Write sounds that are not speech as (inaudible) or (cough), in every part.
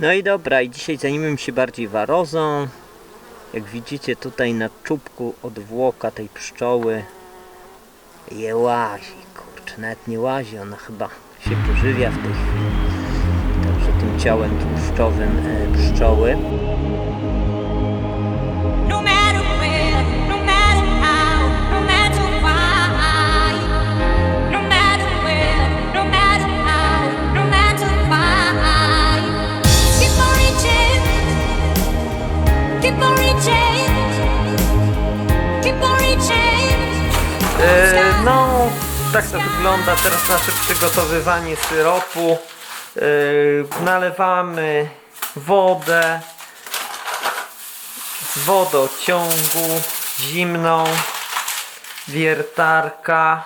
No i dobra, i dzisiaj zajmiemy się bardziej warozą. Jak widzicie tutaj na czubku odwłoka tej pszczoły je łazi, kurczę, nawet nie łazi, ona chyba się pożywia w tej chwili. Także tym ciałem tłuszczowym e, pszczoły. E, no, tak to wygląda teraz nasze przygotowywanie syropu. E, nalewamy wodę z wodociągu zimną, wiertarka.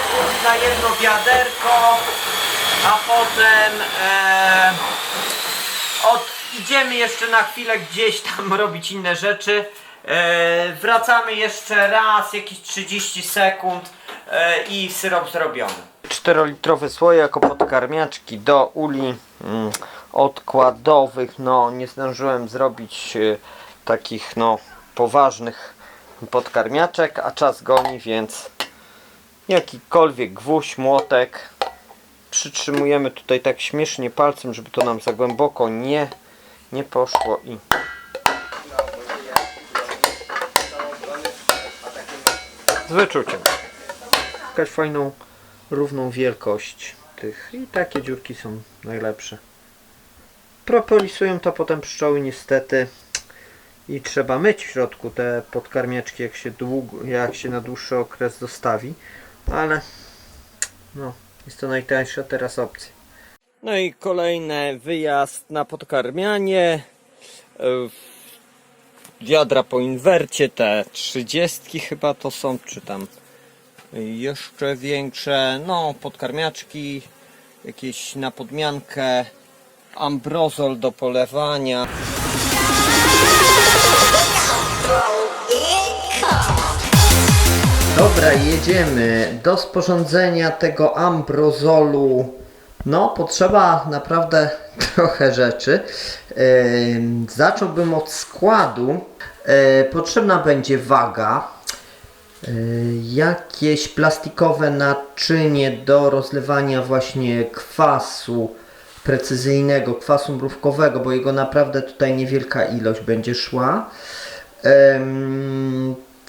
Sekund na jedno wiaderko, a potem e, od, idziemy jeszcze na chwilę gdzieś tam (laughs) robić inne rzeczy. E, wracamy jeszcze raz, jakieś 30 sekund e, i syrop zrobiony. 4-litrowe słoje jako podkarmiaczki do uli mm, odkładowych. No, nie zdążyłem zrobić e, takich no poważnych podkarmiaczek, a czas goni, więc jakikolwiek gwóźdź, młotek. Przytrzymujemy tutaj tak śmiesznie palcem, żeby to nam za głęboko nie, nie poszło i z wyczuciem. Jakaś fajną równą wielkość tych. I takie dziurki są najlepsze. Propolisują to potem pszczoły niestety. I trzeba myć w środku te podkarmiaczki jak się długo, jak się na dłuższy okres zostawi ale no, jest to najtańsza teraz opcja. No i kolejny wyjazd na podkarmianie. Wiadra po inwercie, te 30 chyba to są, czy tam jeszcze większe. No, podkarmiaczki, jakieś na podmiankę, ambrozol do polewania. Dobra, jedziemy. Do sporządzenia tego ambrozolu no, potrzeba naprawdę (laughs) trochę rzeczy. Ym, zacząłbym od składu. Yy, potrzebna będzie waga, yy, jakieś plastikowe naczynie do rozlewania właśnie kwasu precyzyjnego, kwasu mrówkowego, bo jego naprawdę tutaj niewielka ilość będzie szła.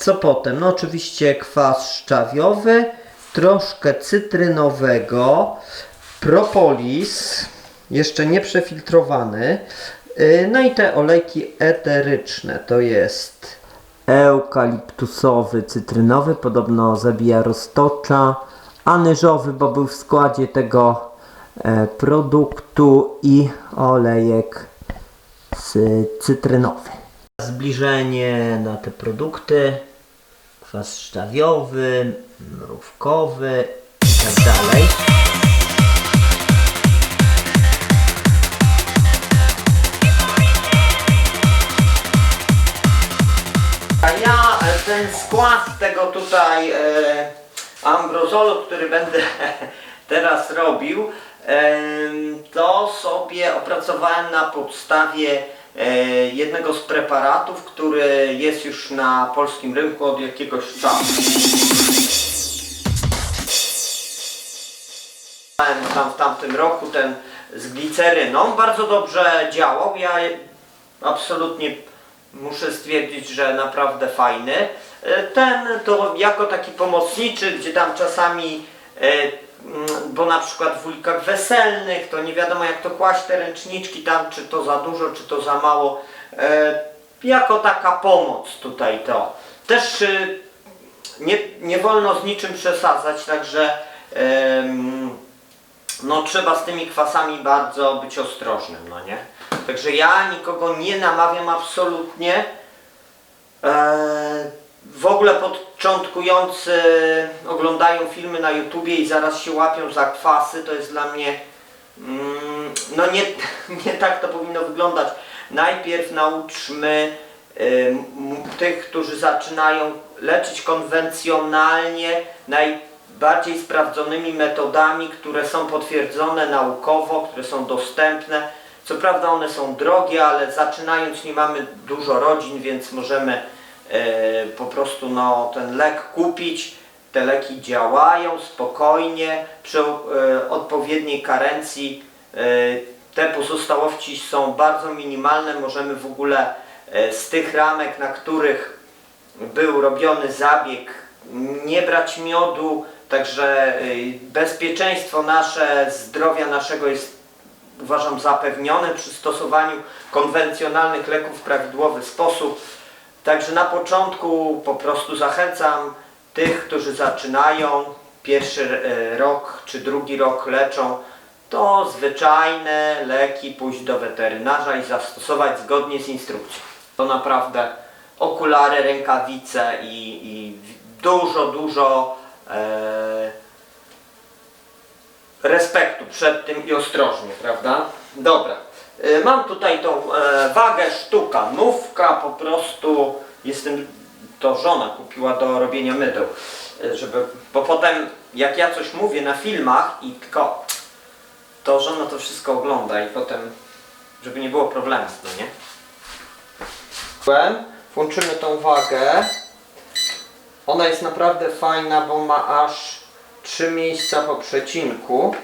Co potem? No oczywiście kwas szczawiowy, troszkę cytrynowego, propolis, jeszcze nie przefiltrowany, yy, no i te olejki eteryczne, to jest eukaliptusowy, cytrynowy, podobno zabija roztocza, anyżowy, bo był w składzie tego e, produktu i olejek cy- cytrynowy. Zbliżenie na te produkty, kwas szczawiowy, mrówkowy i tak dalej. A ja e, ten skład tego tutaj e, ambrozolu, który będę (laughs) teraz robił, em, to sobie opracowałem na podstawie e, jednego z preparatów, który jest już na polskim rynku od jakiegoś czasu. Tam w tamtym roku ten z gliceryną, bardzo dobrze działał. Ja absolutnie muszę stwierdzić, że naprawdę fajny. E, Ten to jako taki pomocniczy, gdzie tam czasami, e, bo na przykład w ulikach weselnych, to nie wiadomo jak to kłaść te ręczniczki tam, czy to za dużo, czy to za mało. E, Jako taka pomoc tutaj to. Też e, nie, nie wolno z niczym przesadzać, także no trzeba z tymi kwasami bardzo być ostrożnym, no nie? Także ja nikogo nie namawiam absolutnie. Eee, w ogóle początkujący oglądają filmy na YouTubie i zaraz się łapią za kwasy, to jest dla mnie mm, no nie, (laughs) nie tak to powinno wyglądać. Najpierw nauczmy m- tych, którzy zaczynają leczyć konwencjonalnie, najbardziej sprawdzonymi metodami, które są potwierdzone naukowo, które są dostępne. Co prawda one są drogie, ale zaczynając nie mamy dużo rodzin, więc możemy po prostu no, ten lek kupić. Te leki działają spokojnie, przy e, odpowiedniej karencji e, te pozostałości są bardzo minimalne. Możemy w ogóle e, z tych ramek, na których był robiony zabieg, nie brać miodu, także bezpieczeństwo nasze, zdrowia naszego jest uważam zapewnione przy stosowaniu konwencjonalnych leków w prawidłowy sposób. Także na początku po prostu zachęcam tych, którzy zaczynają pierwszy e, rok czy drugi rok leczą, to zwyczajne leki pójść do weterynarza i zastosować zgodnie z instrukcją. To naprawdę okulary, rękawice i, i dużo, dużo e, respektu przed tym i ostrożnie, prawda? Dobra. E, Mam tutaj tą e, wagę sztuka, nówka, po prostu jestem, to żona kupiła do robienia mydeł, e, żeby, bo potem jak ja coś mówię na filmach i tylko to żona to wszystko ogląda i potem, żeby nie było problemu, no nie? Włączymy tą wagę. Ona jest naprawdę fajna, bo ma aż trzy miejsca po przecinku.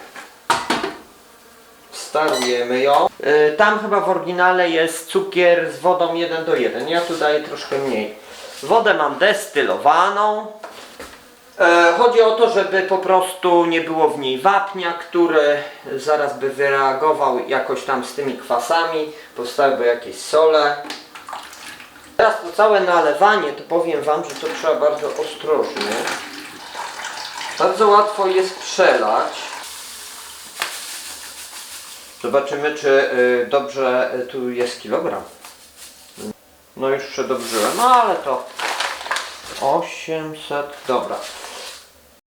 Starujemy ją. Y, Tam chyba w oryginale jest cukier z wodą 1 do 1. Ja tu daję troszkę mniej. Wodę mam destylowaną. E, Chodzi o to, żeby po prostu nie było w niej wapnia, który zaraz by wyreagował jakoś tam z tymi kwasami, powstałyby jakieś sole. Teraz to całe nalewanie, to powiem Wam, że to trzeba bardzo ostrożnie. Bardzo łatwo jest przelać. Zobaczymy, czy y, dobrze y, tu jest kilogram. No już przedobrzyłem, no ale to 800, dobra.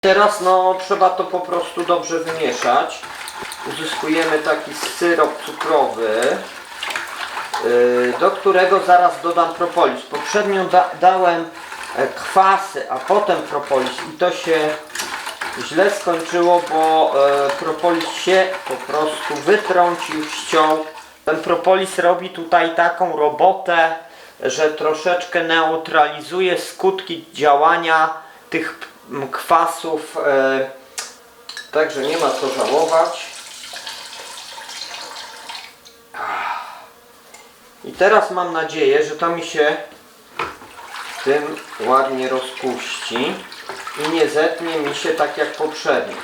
Teraz no trzeba to po prostu dobrze wymieszać. Uzyskujemy taki syrop cukrowy, yy, do którego zaraz dodam propolis. Poprzednio da dałem e, kwasy, a potem propolis i to się źle skończyło, bo e, propolis się po prostu wytrącił, ściął. Ten propolis robi tutaj taką robotę, że troszeczkę neutralizuje skutki działania tych kwasów. E, także nie ma co żałować. I teraz mam nadzieję, że to mi się tym ładnie rozpuści i nie zetnie mi się tak jak poprzednio.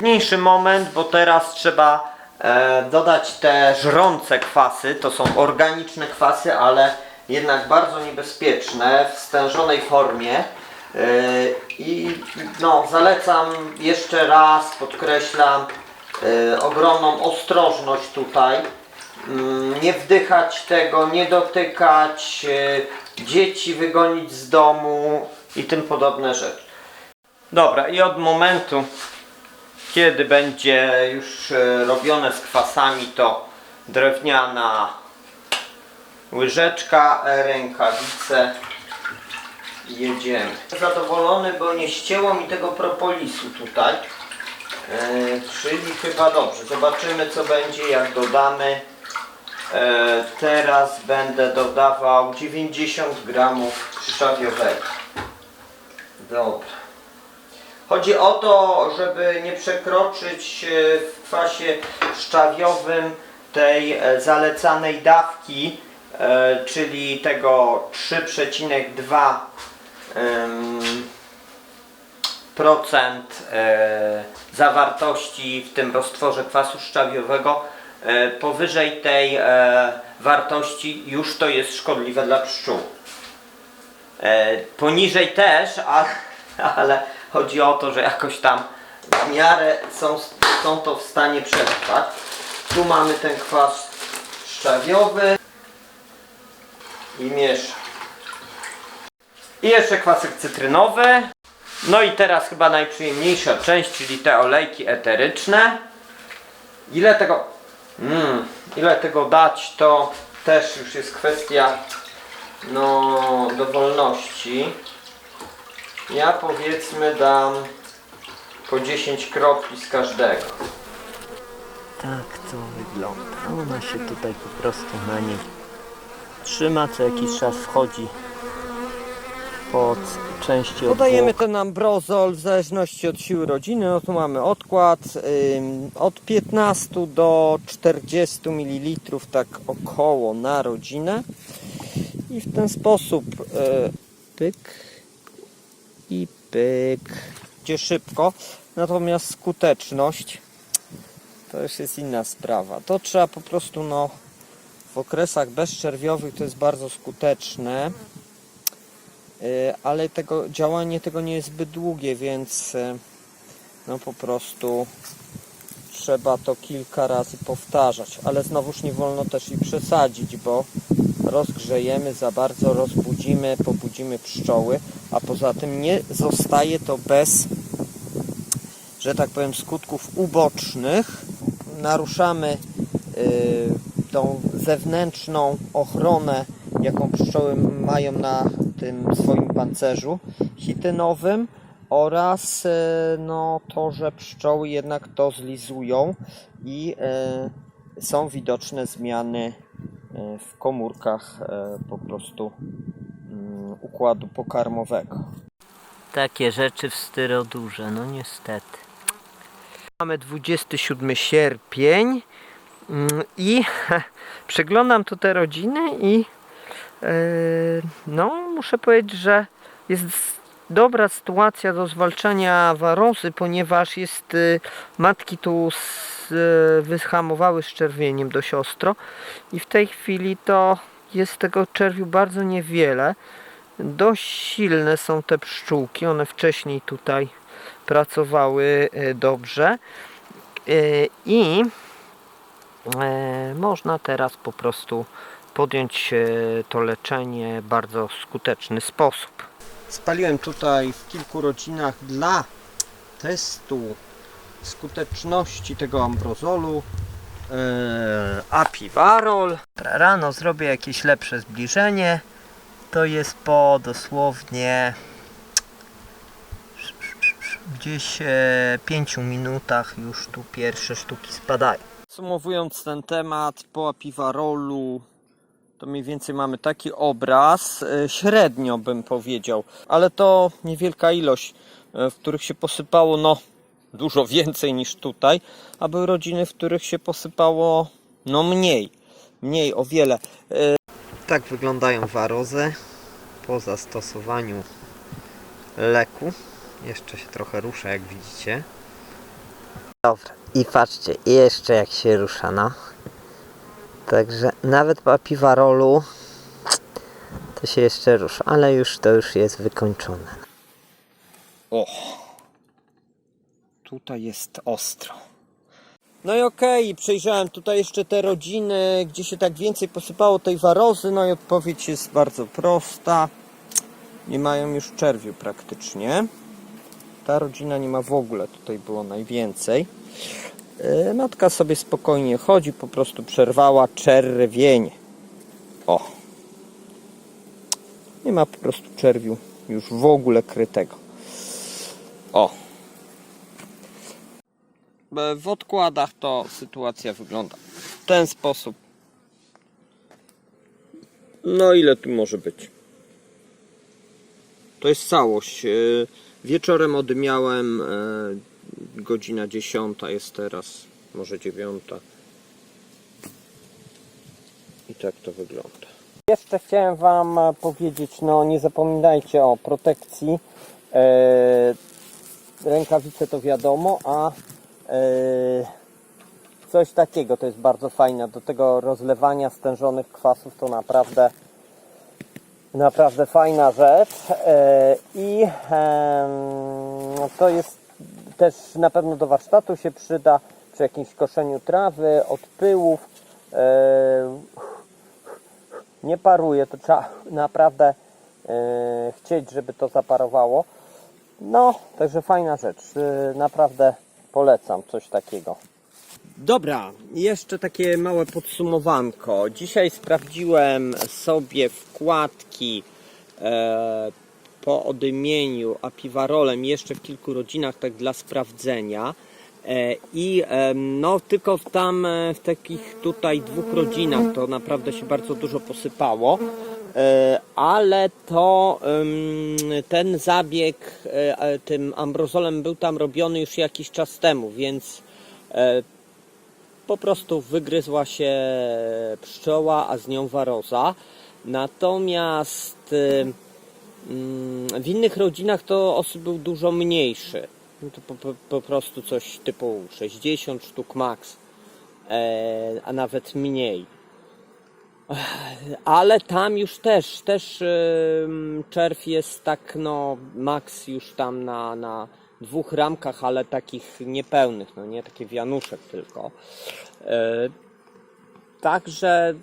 Mniejszy moment, bo teraz trzeba e, dodać te żrące kwasy. To są organiczne kwasy, ale jednak bardzo niebezpieczne w stężonej formie. E, I no, zalecam jeszcze raz, podkreślam, e, ogromną ostrożność tutaj. Mm, Nie wdychać tego, nie dotykać, e, dzieci wygonić z domu i tym podobne rzeczy. Dobra, i od momentu, kiedy będzie już e, robione z kwasami, to drewniana łyżeczka, e, rękawice jedziemy. Zadowolony, bo nie ścięło mi tego propolisu tutaj. E, czyli chyba dobrze. Zobaczymy co będzie jak dodamy. E, teraz będę dodawał 90 gramów szczawiowego. Dobra. Chodzi o to, żeby nie przekroczyć e, w kwasie szczawiowym tej e, zalecanej dawki, czyli tego 3,2 em, procent zawartości w tym roztworze kwasu szczawiowego. E, powyżej tej e, wartości już to jest szkodliwe dla pszczół. E, poniżej też, ale, ale chodzi o to, że jakoś tam w miarę są, są to w stanie przetrwać. Tu mamy ten kwas szczawiowy i mieszam. I jeszcze kwasek cytrynowy. No i teraz chyba najprzyjemniejsza część, czyli te olejki eteryczne. Ile tego Mm, ile tego dać, to też już jest kwestia no, dowolności. Ja powiedzmy dam po 10 kropli z każdego. Tak to wygląda. Ona się tutaj po prostu na niej trzyma, co jakiś czas wchodzi pod części Podajemy ten ambrozol w zależności od siły rodziny. No tu mamy odkład ym, od 15 do 40 ml, tak około na rodzinę. I w ten sposób y, pyk i pyk. Gdzie szybko, natomiast skuteczność to już jest inna sprawa. To trzeba po prostu no, w okresach bezczerwiowych to jest bardzo skuteczne. Y, ale tego działanie tego nie jest zbyt długie, więc y, no po prostu trzeba to kilka razy powtarzać, ale znowuż nie wolno też i przesadzić, bo rozgrzejemy za bardzo, rozbudzimy, pobudzimy pszczoły, a poza tym nie zostaje to bez, że tak powiem, skutków ubocznych. Naruszamy y, tą zewnętrzną ochronę, jaką pszczoły mają na tym swoim pancerzu chitynowym oraz e, no, to, że pszczoły jednak to zlizują i e, są widoczne zmiany e, w komórkach po prostu mm, układu pokarmowego. Takie rzeczy w styrodurze, no niestety. Mamy 27 sierpień mm, i (laughs) przeglądam tu te rodziny i no muszę powiedzieć, że jest dobra sytuacja do zwalczania warozy, ponieważ jest e, matki tu e, wyhamowały z czerwieniem dość ostro i w tej chwili to jest tego czerwiu bardzo niewiele. Dość silne są te pszczółki, one wcześniej tutaj pracowały e, dobrze i e, można teraz po prostu podjąć e, to leczenie w bardzo skuteczny sposób. Spaliłem tutaj w kilku rodzinach dla testu skuteczności tego ambrozolu e, apivarol. Rano zrobię jakieś lepsze zbliżenie. To jest po dosłownie gdzieś 5 minutach już tu pierwsze sztuki spadają. Podsumowując ten temat po apiwarolu, to mniej więcej mamy taki obraz, e, średnio bym powiedział, ale to niewielka ilość, e, w których się posypało no dużo (laughs) więcej niż tutaj, a były rodziny, w których się posypało no mniej, mniej o wiele. E, Tak wyglądają warozy po zastosowaniu leku. Jeszcze się trochę rusza, jak widzicie. Dobra, i patrzcie, jeszcze jak się rusza, no. Także nawet po apiwarolu to się jeszcze rusza, ale już to już jest wykończone. O, tutaj jest ostro. No i okej, przejrzałem tutaj jeszcze te rodziny, gdzie się tak więcej posypało tej warozy. No i odpowiedź jest bardzo prosta. Nie mają już czerwiu praktycznie. Ta rodzina nie ma w ogóle, tutaj było najwięcej. E, Matka sobie spokojnie chodzi, po prostu przerwała czerwień. O. Nie ma po prostu czerwiu już w ogóle krytego. O. E, W odkładach to sytuacja wygląda w ten sposób. No ile tu może być? To jest całość. E, Wieczorem odmiałem godzina 10 jest teraz, może 9. I tak to wygląda. Jeszcze chciałem Wam e, powiedzieć, no nie zapominajcie o protekcji. E, rękawice to wiadomo, a e, coś takiego to jest bardzo fajne. Do tego rozlewania stężonych kwasów to naprawdę naprawdę fajna rzecz e, i em, to jest też na pewno do warsztatu się przyda przy jakimś koszeniu trawy, od pyłów. E, nie paruje, to trzeba (laughs) naprawdę e, chcieć, żeby to zaparowało. No, także fajna rzecz. E, Naprawdę polecam coś takiego. Dobra, jeszcze takie małe podsumowanko. Dzisiaj sprawdziłem sobie wkładki po odymieniu apiwarolem jeszcze w kilku rodzinach, tak dla sprawdzenia. E, I no tylko tam e, w takich tutaj dwóch rodzinach to naprawdę się bardzo dużo posypało. E, ale to ten zabieg tym ambrozolem był tam robiony już jakiś czas temu, więc po prostu wygryzła się pszczoła, a z nią waroza. Natomiast w innych rodzinach to osób był dużo mniejszy. No to po, po, po prostu coś typu 60 sztuk max, e, a nawet mniej. Ale tam już też, też czerw jest tak no max już tam na, na dwóch ramkach, ale takich niepełnych, no nie takie wianuszek tylko. E, Także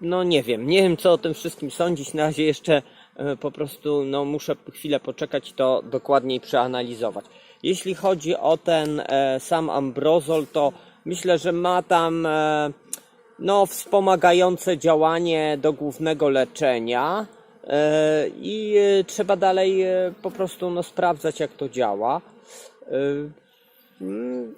no nie wiem, nie wiem co o tym wszystkim sądzić. Na razie jeszcze po prostu no muszę chwilę poczekać to dokładniej przeanalizować. Jeśli chodzi o ten e, sam ambrozol, to myślę, że ma tam e, no wspomagające działanie do głównego leczenia e, i e, trzeba dalej e, po prostu no sprawdzać jak to działa. E, mm,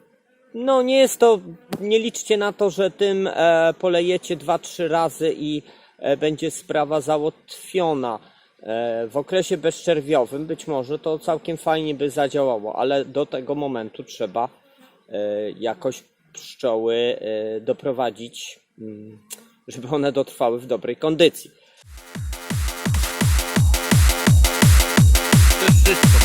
no nie jest to, nie liczcie na to, że tym e, polejecie 2-3 razy i e, będzie sprawa załatwiona. E, w okresie bezczerwiowym być może to całkiem fajnie by zadziałało, ale do tego momentu trzeba e, jakoś pszczoły e, doprowadzić, mm, żeby one dotrwały w dobrej kondycji. To wszystko.